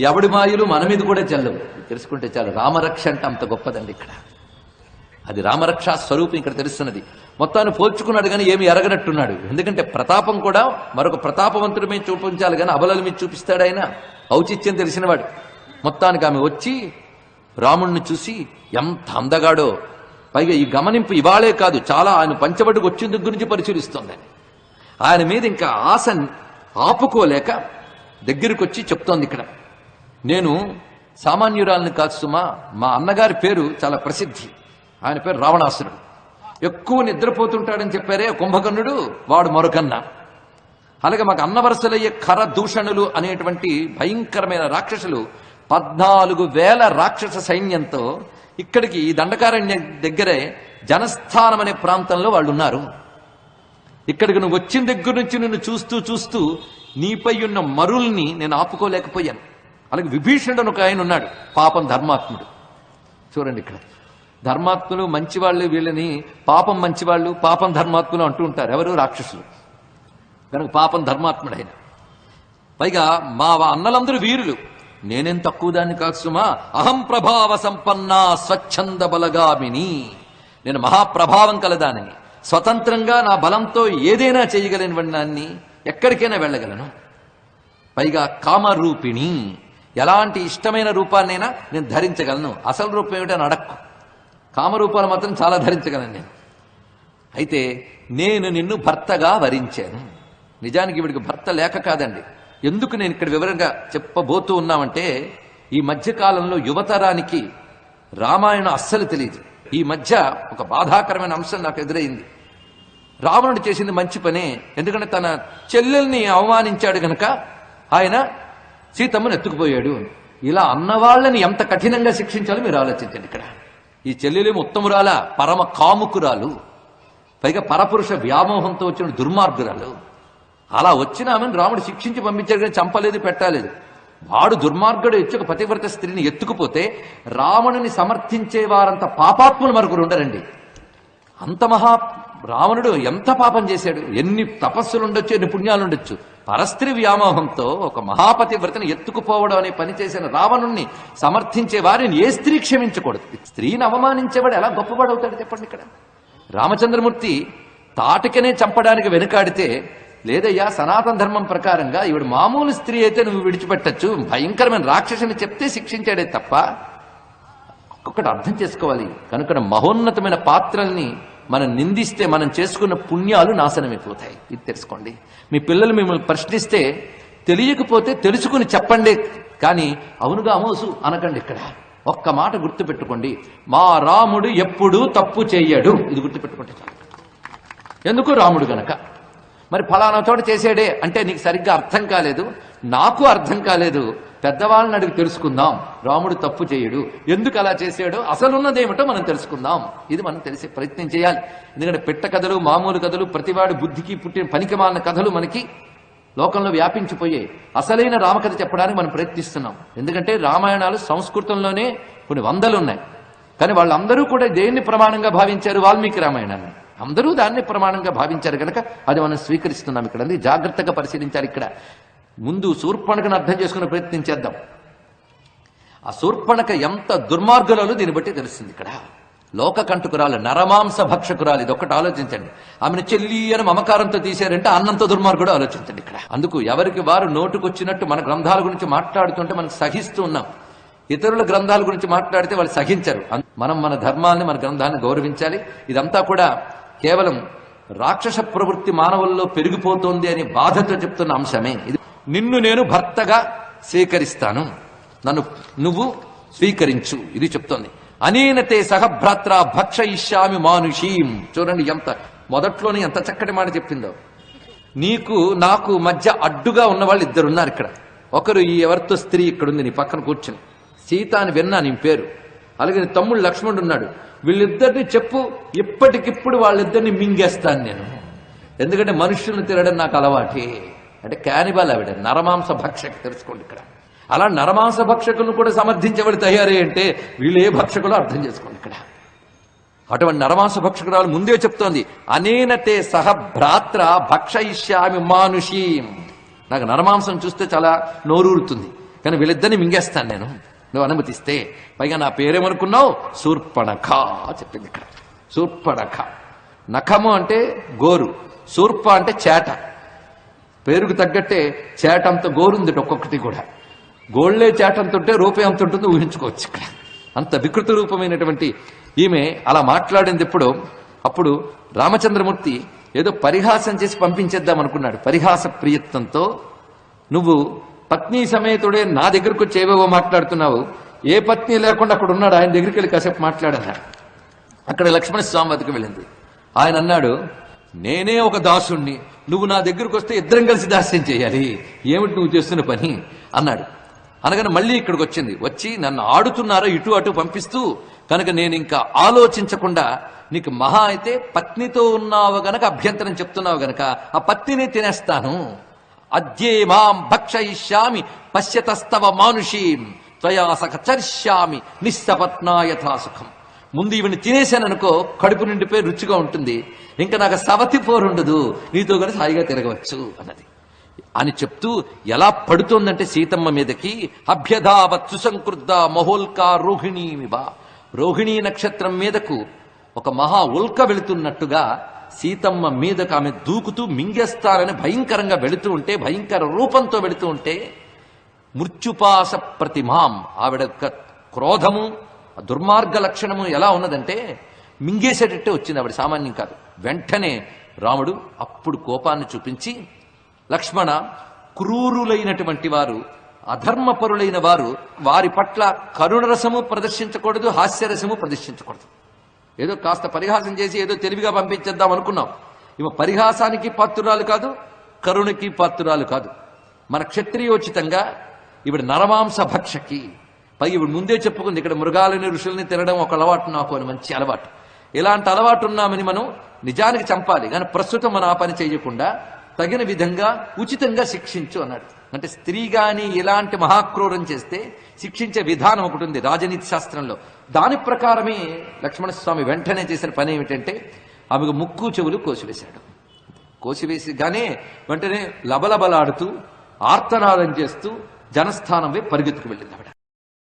ఎవడి మాయలు మన మీద కూడా చెల్లవు. తెలుసుకుంటే చాలు. రామరక్ష అంటే అంత గొప్పదండి ఇక్కడ. అది రామరక్ష స్వరూపం ఇక్కడ తెలుస్తున్నది. మొత్తాన్ని పోల్చుకున్నాడు కానీ ఏమి ఎరగనట్టున్నాడు. ఎందుకంటే ప్రతాపం కూడా మరొక ప్రతాపవంతుడి మీద చూపించాలి కానీ అబలల మీద చూపిస్తాడు ఆయన. ఔచిత్యం తెలిసినవాడు. మొత్తానికి ఆమె వచ్చి రాముణ్ణి చూసి ఎంత అందగాడో. పైగా ఈ గమనింపు ఇవాళే కాదు చాలా ఆయన పంచబడికి వచ్చిన దగ్గర నుంచి పరిశీలిస్తోందని ఆయన మీద ఇంకా ఆశ ఆపుకోలేక దగ్గరికి వచ్చి చెప్తోంది ఇక్కడ. నేను సామాన్యురాలని కాదు సుమా మా అన్నగారి పేరు చాలా ప్రసిద్ధి. ఆయన పేరు రావణాసురుడు. ఎక్కువ నిద్రపోతుంటాడని చెప్పారే కుంభకర్ణుడు వాడు మరొకన్న. అలాగే మాకు అన్నవరసలయ్యే ఖర దూషణులు అనేటువంటి భయంకరమైన రాక్షసులు పద్నాలుగు వేల రాక్షస సైన్యంతో ఇక్కడికి ఈ దండకారణ్య దగ్గరే జనస్థానం అనే ప్రాంతంలో వాళ్ళు ఉన్నారు ఇక్కడికి నువ్వు వచ్చిన దగ్గర నుంచి నిన్ను చూస్తూ చూస్తూ నీపై ఉన్న మరుల్ని నేను ఆపుకోలేకపోయాను. అలాగే విభీషణుడు ఒక ఆయన ఉన్నాడు పాపం ధర్మాత్ముడు. చూడండి ఇక్కడ. ధర్మాత్ములు మంచివాళ్ళు వీళ్ళని పాపం మంచివాళ్ళు పాపం ధర్మాత్ములు అంటూ ఉంటారు. ఎవరు? రాక్షసులు. కనుక పాపం ధర్మాత్ముడు ఆయన. పైగా మా అన్నలందరూ వీరులు. నేనేం తక్కువ దాన్ని కాదు సుమా. అహం ప్రభావ సంపన్న స్వచ్ఛంద బలగామిని. నేను మహాప్రభావం కలదానని. స్వతంత్రంగా నా బలంతో ఏదైనా చేయగలని దాన్ని ఎక్కడికైనా వెళ్ళగలను. పైగా కామరూపిణి. ఎలాంటి ఇష్టమైన రూపాన్నైనా నేను ధరించగలను. అసలు రూపం ఏమిటని అడక్కు. కామరూపాలు మాత్రం చాలా ధరించగలను నేను. అయితే నేను నిన్ను భర్తగా వరించాను. నిజానికి వీడికి భర్త లేక కాదండి. ఎందుకు నేను ఇక్కడ వివరంగా చెప్పబోతూ ఉన్నామంటే ఈ మధ్యకాలంలో యువతరానికి రామాయణం అస్సలు తెలియదు ఈ మధ్య ఒక బాధాకరమైన అంశం నాకు ఎదురైంది. రావణుడు చేసింది మంచి పనే. ఎందుకంటే తన చెల్లెల్ని అవమానించాడు గనక ఆయన సీతమ్మను ఎత్తుకుపోయాడు అని. ఇలా అన్నవాళ్ళని ఎంత కఠినంగా శిక్షించాలో మీరు ఆలోచించండి ఇక్కడ. ఈ చెల్లెలు ఉత్తమురాల పరమ కాముకురాలు. పైగా పరపురుష వ్యామోహంతో వచ్చిన దుర్మార్గురాలు. అలా వచ్చిన ఆమెను రాముడు శిక్షించి పంపించాడు కానీ చంపలేదు పెట్టలేదు. వాడు దుర్మార్గుడు ఇచ్చి ఒక పతివ్రత స్త్రీని ఎత్తుకుపోతే రావణుని సమర్థించే వారంత పాపాత్ములు మరొకరు ఉండరండి. అంత మహా రావణుడు ఎంత పాపం చేశాడు? ఎన్ని తపస్సులు ఉండొచ్చు ఎన్ని పుణ్యాలు ఉండొచ్చు పరస్త్రీ వ్యామోహంతో ఒక మహాపతివ్రతని ఎత్తుకుపోవడం అనే పని చేసిన రావణుణ్ణి సమర్థించే వారిని ఏ స్త్రీ క్షమించకూడదు? స్త్రీని అవమానించేవాడు ఎలా గొప్పవాడవుతాడు చెప్పండి ఇక్కడ? రామచంద్రమూర్తి తాటికనే చంపడానికి వెనుకాడితే లేదయ్యా సనాతన ధర్మం ప్రకారంగా ఈవిడ మామూలు స్త్రీ అయితే నువ్వు విడిచిపెట్టచ్చు భయంకరమైన రాక్షసుని చెప్తే శిక్షించాడే తప్ప ఒక్కొక్కటి అర్థం చేసుకోవాలి. కనుక మహోన్నతమైన పాత్రల్ని మనం నిందిస్తే మనం చేసుకున్న పుణ్యాలు నాశనమైపోతాయి. ఇది తెలుసుకోండి. మీ పిల్లలు మిమ్మల్ని ప్రశ్నిస్తే తెలియకపోతే తెలుసుకుని చెప్పండి. కానీ అవునుగా అమోసు అనకండి ఇక్కడ. ఒక్క మాట గుర్తుపెట్టుకోండి. మా రాముడు ఎప్పుడూ తప్పు చెయ్యడు ఇది గుర్తుపెట్టుకుంటే చాలు. ఎందుకు రాముడు గనక? మరి ఫలానా చోట చేసాడే అంటే నీకు సరిగ్గా అర్థం కాలేదు. నాకు అర్థం కాలేదు. పెద్దవాళ్ళని అడిగి తెలుసుకుందాం. రాముడు తప్పు చేయడు. ఎందుకు అలా అసలు అసలున్నదేమిటో మనం తెలుసుకుందాం. ఇది మనం తెలిసే ప్రయత్నం చేయాలి. ఎందుకంటే పెట్ట కథలు మామూలు కథలు ప్రతివాడి బుద్ధికి పుట్టిన పనికిమాలిన కథలు మనకి లోకంలో వ్యాపించిపోయాయి అసలైన రామకథ చెప్పడానికి మనం ప్రయత్నిస్తున్నాం. ఎందుకంటే రామాయణాలు సంస్కృతంలోనే కొన్ని వందలు ఉన్నాయి కానీ వాళ్ళందరూ కూడా దేన్ని ప్రమాణంగా భావించారు? వాల్మీకి రామాయణాన్ని. అందరూ దాన్ని ప్రమాణంగా భావించారు కనుక అది మనం స్వీకరిస్తున్నాం ఇక్కడ. జాగ్రత్తగా పరిశీలించాలి ఇక్కడ. ముందు శూర్పణకను అర్థం చేసుకునే ప్రయత్నం చేద్దాం. ఆ శూర్పణక ఎంత దుర్మార్గులలో దీన్ని బట్టి తెలుస్తుంది ఇక్కడ. లోక కంటుకురాలు నరమాంస భక్షకురాలు ఇది ఒక్కటి ఆలోచించండి. ఆమెను చెల్లి అని మమకారంతో తీశారంటే అన్నంత దుర్మార్గుడు ఆలోచించండి ఇక్కడ. అందుకు ఎవరికి వారు నోటుకొచ్చినట్టు మన గ్రంథాల గురించి మాట్లాడుతుంటే మనం సహిస్తూ ఉన్నాం. ఇతరుల గ్రంథాల గురించి మాట్లాడితే వాళ్ళు సహించరు. మనం మన ధర్మాన్ని మన గ్రంథాన్ని గౌరవించాలి. ఇదంతా కూడా కేవలం రాక్షస ప్రవృత్తి మానవుల్లో పెరిగిపోతోంది అని బాధతో చెప్తున్న అంశమే. ఇది నిన్ను నేను భర్తగా స్వీకరిస్తాను. నన్ను నువ్వు స్వీకరించు. ఇది చెప్తోంది. అనేనతే సహభ్రాత్ర భక్షయిష్యామి మానుషీం. చూడండి ఎంత మొదట్లోనే ఎంత చక్కటి మాట చెప్పిందో. నీకు నాకు మధ్య అడ్డుగా ఉన్న వాళ్ళు ఇద్దరు ఉన్నారు ఇక్కడ. ఒకరు ఈ ఎవరితో స్త్రీ ఇక్కడ ఉంది నీ పక్కన కూర్చుని. సీత అని విన్నా నీ పేరు. అలాగే నీ తమ్ముడు లక్ష్మణుడు ఉన్నాడు. వీళ్ళిద్దరిని చెప్పు ఇప్పటికిప్పుడు వాళ్ళిద్దరిని మింగేస్తాను నేను. ఎందుకంటే మనుషులను తినడం నాకు అలవాటే. అంటే క్యానిబల్ ఆవిడ నరమాంస భక్షకు తెలుసుకోండి ఇక్కడ. అలా నరమాంస భక్షకులను కూడా సమర్థించేవాడు తయారే అంటే వీళ్ళు ఏ భక్షకులో అర్థం చేసుకోండి ఇక్కడ. అటువంటి నరమాంస భక్షకురాలు ముందే చెప్తోంది అనేనతే సహ భ్రాత్ర భక్షయిష్యామి మానుషీం. నాకు నరమాంసం చూస్తే చాలా నోరూరుతుంది. కానీ వీళ్ళిద్దరిని మింగేస్తాను నేను. నువ్వు అనుమతిస్తే. పైగా నా పేరేమనుకున్నావు? శూర్పణఖ చెప్పింది ఇక్కడ. శూర్పణఖ. నఖము అంటే గోరు. శూర్ప అంటే చేట. పేరుకు తగ్గట్టే చేట అంత గోరుంది ఒక్కొక్కటి కూడా. గోళ్ళే చేట అంత ఉంటే రూపే అంత ఉంటుందో ఊహించుకోవచ్చు ఇక్కడ. అంత వికృత రూపమైనటువంటి ఈమె అలా మాట్లాడింది ఎప్పుడు అప్పుడు రామచంద్రమూర్తి ఏదో పరిహాసం చేసి పంపించేద్దాం అనుకున్నాడు. పరిహాస ప్రియత్వంతో నువ్వు పత్ని సమేతుడే నా దగ్గరకు వచ్చేవేవో మాట్లాడుతున్నావు. ఏ పత్ని లేకుండా అక్కడ ఉన్నాడు? ఆయన దగ్గరికి వెళ్ళి కాసేపు మాట్లాడన్నాడు అక్కడ లక్ష్మణ స్వామి వద్దకు వెళ్ళింది. ఆయన అన్నాడు నేనే ఒక దాసుణ్ణి. నువ్వు నా దగ్గరకు వస్తే ఇద్దరం కలిసి దాస్యం చేయాలి. ఏమిటి నువ్వు చేస్తున్న పని? అన్నాడు. అనగానే మళ్ళీ ఇక్కడికి వచ్చింది. వచ్చి నన్ను ఆడుతున్నారో ఇటు అటు పంపిస్తూ కనుక నేను ఇంకా ఆలోచించకుండా నీకు మహా అయితే పత్నితో ఉన్నావు గనక అభ్యంతరం చెప్తున్నావు గనక ఆ పత్నిని తినేస్తాను. అద్యే మాం భక్షయిష్యామి పశ్యతస్తవ మానుషీం త్వయా సఖ చర్ష్యామి నిస్సపత్నా సుఖం. ముందు ఈవిని తినేశాననుకో కడుపు నిండిపోయి రుచిగా ఉంటుంది. ఇంకా నాకు సవతి పోరుండదు నీతో కలిసి హాయిగా తిరగవచ్చు అన్నది. అని చెప్తూ ఎలా పడుతోందంటే సీతమ్మ మీదకి అభ్యధావత్ సుసంకృద్ద మహోల్కా రోహిణీమివ రోహిణీ నక్షత్రం మీదకు ఒక మహా ఉల్క వెళుతున్నట్టుగా సీతమ్మ మీదకు ఆమె దూకుతూ మింగేస్తారని భయంకరంగా వెళుతూ ఉంటే భయంకర రూపంతో వెళుతూ ఉంటే మృత్యుపాస ప్రతిమాం ఆవిడ క్రోధము దుర్మార్గ లక్షణము ఎలా ఉన్నదంటే మింగేసేటట్టే వచ్చింది ఆవిడ సామాన్యం కాదు. వెంటనే రాముడు అప్పుడు కోపాన్ని చూపించి లక్ష్మణ క్రూరులైనటువంటి వారు అధర్మపరులైన వారు వారి పట్ల కరుణరసము ప్రదర్శించకూడదు హాస్యరసము ప్రదర్శించకూడదు. ఏదో కాస్త పరిహాసం చేసి ఏదో తెలివిగా పంపించేద్దాం అనుకున్నాం. ఇవ పరిహాసానికి పాత్రురాలు కాదు కరుణకి పాత్రురాలు కాదు. మన క్షత్రియోచితంగా ఇవిడ నరమాంస భక్షకి పైగా ఇప్పుడు ముందే చెప్పుకుంది ఇక్కడ మృగాలని ఋషుల్ని తినడం ఒక అలవాటు నాకు అని మంచి అలవాటు. ఇలాంటి అలవాటు ఉన్నామని మనం నిజానికి చంపాలి కానీ ప్రస్తుతం మనం ఆ పని చేయకుండా తగిన విధంగా ఉచితంగా శిక్షించు అన్నాడు. అంటే స్త్రీ గాని ఇలాంటి మహాక్రూరం చేస్తే శిక్షించే విధానం ఒకటి ఉంది రాజనీతి శాస్త్రంలో. దాని ప్రకారమే లక్ష్మణస్వామి వెంటనే చేసిన పని ఏమిటంటే ఆమెకు ముక్కు చెవులు కోసివేశాడు. కోసివేసిగానే వెంటనే లబలబలాడుతూ ఆర్తనాదం చేస్తూ జనస్థానం వైపు పరిగెత్తుకు వెళ్ళింది ఆవిడ.